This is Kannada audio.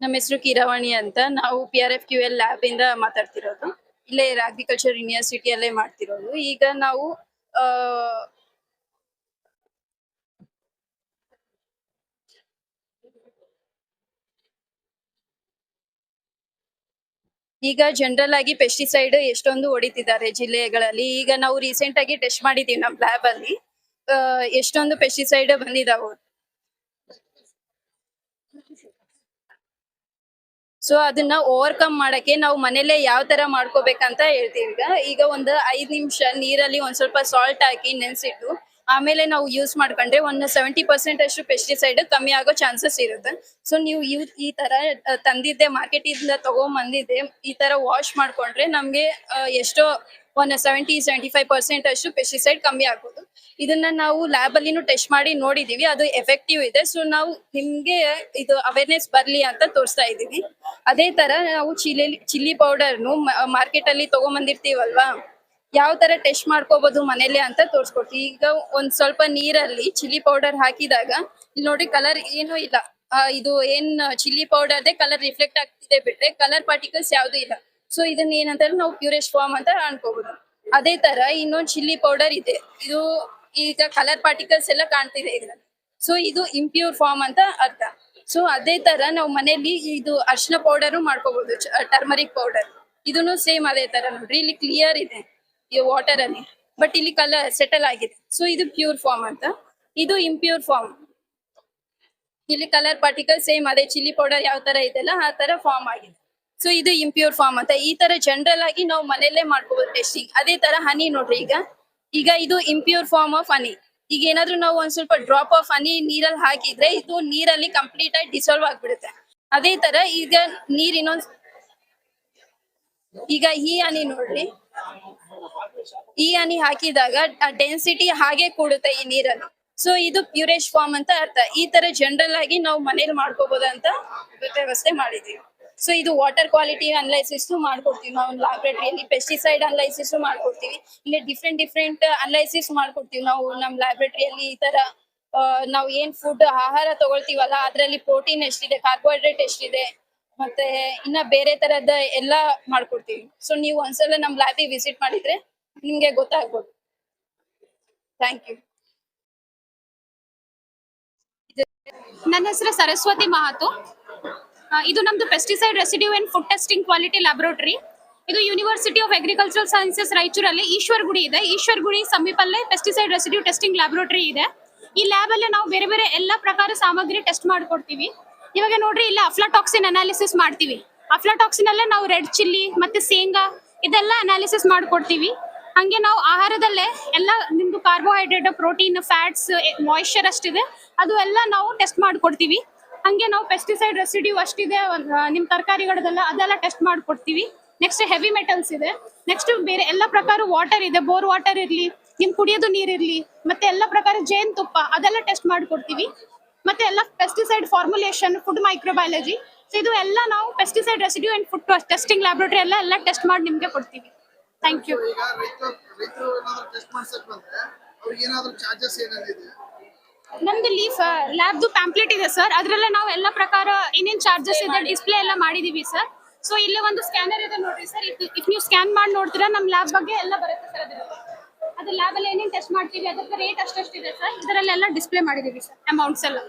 ನಮ್ಮ ಹೆಸರು ಕಿರಾವಣಿ ಅಂತ. ನಾವು P R F Q L lab ಇಂದ ಮಾತಾಡ್ತಿರೋದು. ಇಲ್ಲೇ ಅಗ್ರಿಕಲ್ಚರ್ ಯೂನಿವರ್ಸಿಟಿಯಲ್ಲೇ ಮಾಡ್ತಿರೋದು. ಈಗ ನಾವು ಈಗ ಜನರಲ್ ಆಗಿ ಪೆಸ್ಟಿಸೈಡ್ ಎಷ್ಟೊಂದು ಹೊಡಿತಿದ್ದಾರೆ ಜಿಲ್ಲೆಗಳಲ್ಲಿ. ಈಗ ನಾವು ರೀಸೆಂಟ್ ಆಗಿ ಟೆಸ್ಟ್ ಮಾಡಿದೀವಿ ನಮ್ಮ ಲ್ಯಾಬ್ ಅಲ್ಲಿ. ಎಷ್ಟೊಂದು ಪೆಸ್ಟಿಸೈಡ್ ಬಂದಿದಾವೆ. ಸೊ ಅದನ್ನ ಓವರ್ಕಮ್ ಮಾಡಕ್ಕೆ ನಾವು ಮನೇಲೆ ಯಾವ ತರ ಮಾಡ್ಕೋಬೇಕಂತ ಹೇಳ್ತೀವಿ. ಈಗ ಈಗ ಒಂದು ಐದು ನಿಮಿಷ ನೀರಲ್ಲಿ ಒಂದ್ ಸ್ವಲ್ಪ ಸಾಲ್ಟ್ ಹಾಕಿ ನೆನ್ಸಿಟ್ಟು, ಆಮೇಲೆ ನಾವು ಯೂಸ್ ಮಾಡ್ಕೊಂಡ್ರೆ ಒಂದು ಸೆವೆಂಟಿ ಪರ್ಸೆಂಟ್ ಅಷ್ಟು ಪೆಸ್ಟಿಸೈಡ್ ಕಮ್ಮಿ ಆಗೋ ಚಾನ್ಸಸ್ ಇರುತ್ತೆ. ಸೊ ನೀವು ಯೂ ಈ ತರ, ತಂದಿದ್ದೆ ಮಾರ್ಕೆಟ್ ಇಂದ ತಗೊಂಬಂದಿದ್ದೆ, ಈ ತರ ವಾಶ್ ಮಾಡ್ಕೊಂಡ್ರೆ ನಮ್ಗೆ ಎಷ್ಟೋ ಒಂದು ಸೆವೆಂಟಿ ಸೆವೆಂಟಿ ಫೈವ್ ಪರ್ಸೆಂಟ್ ಅಷ್ಟು ಪೆಸ್ಟಿಸೈಡ್ ಕಮ್ಮಿ ಆಗ್ಬೋದು ಇದನ್ನ ನಾವು ಲ್ಯಾಬ್ ಅಲ್ಲಿನೂ ಟೆಸ್ಟ್ ಮಾಡಿ ನೋಡಿದೀವಿ, ಅದು ಎಫೆಕ್ಟಿವ್ ಇದೆ. ಸೊ ನಾವು ನಿಮ್ಗೆ ಇದು ಅವೇರ್ನೆಸ್ ಬರ್ಲಿ ಅಂತ ತೋರಿಸ್ತಾ ಇದೀವಿ ಅದೇ ತರ ನಾವು ಚಿಲ್ಲಿ ಚಿಲ್ಲಿ ಪೌಡರ್ನು ಮಾರ್ಕೆಟ್ ಅಲ್ಲಿ ತಗೊಂಬಂದಿರ್ತೀವಲ್ವಾ? ಯಾವ ತರ ಟೆಸ್ಟ್ ಮಾಡ್ಕೋಬಹುದು ಮನೇಲಿ ಅಂತ ತೋರಿಸ್ಕೊಡ್ತೀವಿ. ಈಗ ಒಂದ್ ಸ್ವಲ್ಪ ನೀರಲ್ಲಿ ಚಿಲ್ಲಿ ಪೌಡರ್ ಹಾಕಿದಾಗ, ಇಲ್ಲಿ ನೋಡಿ ಕಲರ್ ಏನು ಇಲ್ಲ. ಇದು ಏನ್ ಚಿಲ್ಲಿ ಪೌಡರ್ದೇ ಕಲರ್ ರಿಫ್ಲೆಕ್ಟ್ ಆಗ್ತಿದೆ ಬಿಟ್ರೆ ಕಲರ್ ಪಾರ್ಟಿಕಲ್ಸ್ ಯಾವ್ದು ಇಲ್ಲ. ಸೊ ಇದನ್ನ ಏನಂತಾರೆ ನಾವು ಪ್ಯೂರೆಸ್ಟ್ ಫಾರ್ಮ್ ಅಂತ ಅನ್ಕೋಬಹುದು ಅದೇ ತರ ಇನ್ನೊಂದ್ ಚಿಲ್ಲಿ ಪೌಡರ್ ಇದೆ. ಇದು ಈಗ ಕಲರ್ ಪಾರ್ಟಿಕಲ್ಸ್ ಎಲ್ಲ ಕಾಣ್ತಿದೆ ಇದ್ರಲ್ಲಿ. ಸೊ ಇದು ಇಂಪ್ಯೂರ್ ಫಾರ್ಮ್ ಅಂತ ಅರ್ಥ. ಸೊ ಅದೇ ತರ ನಾವು ಮನೆಯಲ್ಲಿ ಇದು ಅರ್ಶಿನ ಪೌಡರ್ ಮಾಡ್ಕೋಬಹುದು ಟರ್ಮರಿಕ್ ಪೌಡರ್ ಇದನ್ನು ಸೇಮ್ ಅದೇ ತರ ನೋಡ್ರಿ. ಇಲ್ಲಿ ಕ್ಲಿಯರ್ ಇದೆ ಈ ವಾಟರ್ ಅಲ್ಲಿ. ಬಟ್ ಇಲ್ಲಿ ಕಲರ್ ಸೆಟಲ್ ಆಗಿದೆ. ಸೊ ಇದು ಪ್ಯೂರ್ ಫಾರ್ಮ್ ಅಂತ. ಇದು ಇಂಪ್ಯೂರ್ ಫಾರ್ಮ್ ಇಲ್ಲಿ ಕಲರ್ ಪಾರ್ಟಿಕಲ್ ಸೇಮ್ ಅದೇ ಚಿಲ್ಲಿ ಪೌಡರ್ ಯಾವ ತರ ಇದೆಲ್ಲ ಆ ತರ ಫಾರ್ಮ್ ಆಗಿದೆ. ಸೊ ಇದು ಇಂಪ್ಯೂರ್ ಫಾರ್ಮ್ ಅಂತ. ಈ ತರ ಜನರಲ್ ಆಗಿ ನಾವು ಮನೆಯಲ್ಲೇ ಮಾಡ್ಕೋಬಹುದು ಟೆಸ್ಟಿಂಗ್ ಅದೇ ತರ ಹನಿ ನೋಡ್ರಿ ಈಗ. ಈಗ ಇದು ಇಂಪ್ಯೂರ್ ಫಾರ್ಮ್ ಆಫ್ ಹನಿ ಈಗ ಏನಾದ್ರು ನಾವು ಒಂದ್ ಸ್ವಲ್ಪ ಡ್ರಾಪ್ ಆಫ್ ಹನಿ ನೀರಲ್ಲಿ ಹಾಕಿದ್ರೆ ಇದು ನೀರಲ್ಲಿ ಕಂಪ್ಲೀಟ್ ಆಗಿ ಡಿಸಾಲ್ವ್ ಆಗ್ಬಿಡುತ್ತೆ. ಅದೇ ತರ ಈಗ ನೀರ್ ಇನ್ನೊಂದ್ ಈಗ ಈ ಹನಿ ನೋಡ್ರಿ. ಈ ಹನಿ ಹಾಕಿದಾಗ ಡೆನ್ಸಿಟಿ ಹಾಗೆ ಕೂಡುತ್ತೆ ಈ ನೀರಲ್ಲಿ. ಸೊ ಇದು ಪ್ಯೂರೇಶ್ ಫಾರ್ಮ್ ಅಂತ ಅರ್ಥ. ಈ ತರ ಜನರಲ್ ಆಗಿ ನಾವು ಮನೇಲಿ ಮಾಡ್ಕೋಬಹುದು ಅಂತ ವ್ಯವಸ್ಥೆ ಮಾಡಿದೀವಿ ಸೊ ಇದು ವಾಟರ್ ಕ್ವಾಲಿಟಿ ಅನಲೈಸಿಸ್ ಮಾಡ್ಕೊಡ್ತೀವಿ. ನಾವು ಲ್ಯಾಬ್ರೇಟರಿಯಲ್ಲಿ ಪೆಸ್ಟಿಸೈಡ್ ಅನಲೈಸಿಸ್ ಮಾಡ್ಕೊಡ್ತೀವಿ. ಇಲ್ಲಿ ಡಿಫ್ರೆಂಟ್ ಡಿಫ್ರೆಂಟ್ ಅನಲೈಸಿಸ್ ಮಾಡ್ಕೊಡ್ತೀವಿ. ನಾವು ನಮ್ಮ ಲ್ಯಾಬ್ರೇಟರಿಯಲ್ಲಿ ಈ ತರ ನಾವು ಏನ್ ಫುಡ್ ಆಹಾರ ತಗೊಳ್ತೀವಲ್ಲ, ಅದರಲ್ಲಿ ಪ್ರೋಟೀನ್ ಎಷ್ಟಿದೆ ಕಾರ್ಬೋಹೈಡ್ರೇಟ್ ಎಷ್ಟಿದೆ, ಮತ್ತೆ ಇನ್ನ ಬೇರೆ ತರದ ಎಲ್ಲ ಮಾಡ್ಕೊಡ್ತೀವಿ. ಸೊ ನೀವು ಒಂದ್ಸಲ ನಮ್ ಲ್ಯಾಬಿಗೆ ವಿಸಿಟ್ ಮಾಡಿದ್ರೆ ನಿಮ್ಗೆ ಗೊತ್ತಾಗ್ಬೋದು. ಥ್ಯಾಂಕ್ ಯು ನನ್ನ ಹೆಸರು ಸರಸ್ವತಿ ಮಹಾತು. ಇದು ನಮ್ದು pesticide residue and food testing quality laboratory ಇದು ಯೂನಿವರ್ಸಿಟಿ ಆಫ್ ಅಗ್ರಿಕಲ್ಚರಲ್ ಸೈನ್ಸಸ್ ರಾಯಚೂರಲ್ಲಿ ಈಶ್ವರ್ ಗುಡಿ ಇದೆ. ಈಶ್ವರ್ ಗುಡಿ ಸಮೀಪಲ್ಲೇ ಪೆಸ್ಟಿಸೈಡ್ ರೆಸಿಡ್ಯೂ ಟೆಸ್ಟಿಂಗ್ ಲ್ಯಾಬೊರೇಟರಿ ಇದೆ. ಈ ಲ್ಯಾಬ್ ಅಲ್ಲಿ ನಾವು ಬೇರೆ ಬೇರೆ ಎಲ್ಲ ಪ್ರಕಾರ ಸಾಮಗ್ರಿ ಟೆಸ್ಟ್ ಮಾಡ್ಕೊಡ್ತೀವಿ. ಇವಾಗ ನೋಡ್ರಿ, ಇಲ್ಲಿ ಅಫ್ಲಾಟಾಕ್ಸಿನ್ ಅನಾಲಿಸಿಸ್ ಮಾಡ್ತೀವಿ. ಅಫ್ಲಾಟಾಕ್ಸಿನ್ ಅಲ್ಲೇ ನಾವು ರೆಡ್ ಚಿಲ್ಲಿ ಮತ್ತೆ ಶೇಂಗಾ ಇದೆಲ್ಲ ಅನಾಲಿಸಿಸ್ ಮಾಡ್ಕೊಡ್ತೀವಿ. ಹಂಗೆ ನಾವು ಆಹಾರದಲ್ಲೇ ಎಲ್ಲ ನಿಮ್ದು ಕಾರ್ಬೋಹೈಡ್ರೇಟ್ ಪ್ರೋಟೀನ್ ಫ್ಯಾಟ್ಸ್ ಮಾಯಿಶ್ಚರ್ ಅಷ್ಟಿದೆ. ಅದು ಎಲ್ಲ ನಾವು ಟೆಸ್ಟ್ ಮಾಡ್ಕೊಡ್ತೀವಿ. ಹಂಗೆ ನಾವು ಪೆಸ್ಟಿಸೈಡ್ ರೆಸಿಡ್ಯೂ ಅಷ್ಟಿದೆ ನಿಮ್ಮ ತರಕಾರಿಗಳದೆಲ್ಲ ಅದೆಲ್ಲ ಟೆಸ್ಟ್ ಮಾಡ್ಕೊಡ್ತೀವಿ. ನೆಕ್ಸ್ಟ್ ಹೆವಿ ಮೆಟಲ್ಸ್ ಇದೆ. ನೆಕ್ಸ್ಟ್ ಬೇರೆ ಎಲ್ಲ ಪ್ರಕಾರ ವಾಟರ್ ಇದೆ. ಬೋರ್ ವಾಟರ್ ಇರ್ಲಿ, ನಿಮ್ ಕುಡಿಯೋದು ಇರ್ಲಿ, ಮತ್ತೆ ಎಲ್ಲ ಪ್ರಕಾರ ಜೇನ್ ತುಪ್ಪ ಅದೆಲ್ಲ ಟೆಸ್ಟ್ ಮಾಡ್ಕೊಡ್ತೀವಿ. ಮತ್ತೆ ಎಲ್ಲ pesticide formulation food microbiology so ಇದು ಎಲ್ಲ ನಾವು pesticide residue and food testing laboratory ಎಲ್ಲ ಎಲ್ಲ ಟೆಸ್ಟ್ ಮಾಡಿ ನಿಮ್ಗೆ ಕೊಡ್ತೀವಿ. ಥ್ಯಾಂಕ್ ಯು ನಮ್ದು ಲೀಫ್ ಲ್ಯಾಬ್ದು ಪ್ಯಾಂಪ್ಲೆಟ್ ಇದೆ ಸರ್ ಅದ್ರಲ್ಲ ನಾವು ಎಲ್ಲ ಪ್ರಕಾರ ಏನೇನ್ ಚಾರ್ಜಸ್ ಇದೆ ಡಿಸ್ಪ್ಲೇ ಎಲ್ಲ ಮಾಡಿದೀವಿ ಸರ್ ಸೊ ಇಲ್ಲಿ ಒಂದು ಸ್ಕ್ಯಾನರ್ ಇದೆ ನೋಡ್ರಿ ಸರ್ ಇಫ್ ನೀವು ಸ್ಕ್ಯಾನ್ ಮಾಡಿ ನೋಡ್ತೀರಾ ನಮ್ಮ ಲ್ಯಾಬ್ ಬಗ್ಗೆ ಎಲ್ಲ ಬರುತ್ತೆ ಸರ್ ಅದ್ರಲ್ಲಿ. ಅದು ಲ್ಯಾಬ್ ಅಲ್ಲಿ ಏನೇನ್ ಟೆಸ್ಟ್ ಮಾಡ್ತೀವಿ, ಅದಕ್ಕೆ ರೇಟ್ ಅಷ್ಟಷ್ಟಿದೆ ಸರ್ ಇದರಲ್ಲೆಲ್ಲ ಡಿಸ್ಪ್ಲೇ ಮಾಡಿದೀವಿ ಸರ್ ಅಮೌಂಟ್ಸ್ ಎಲ್ಲ.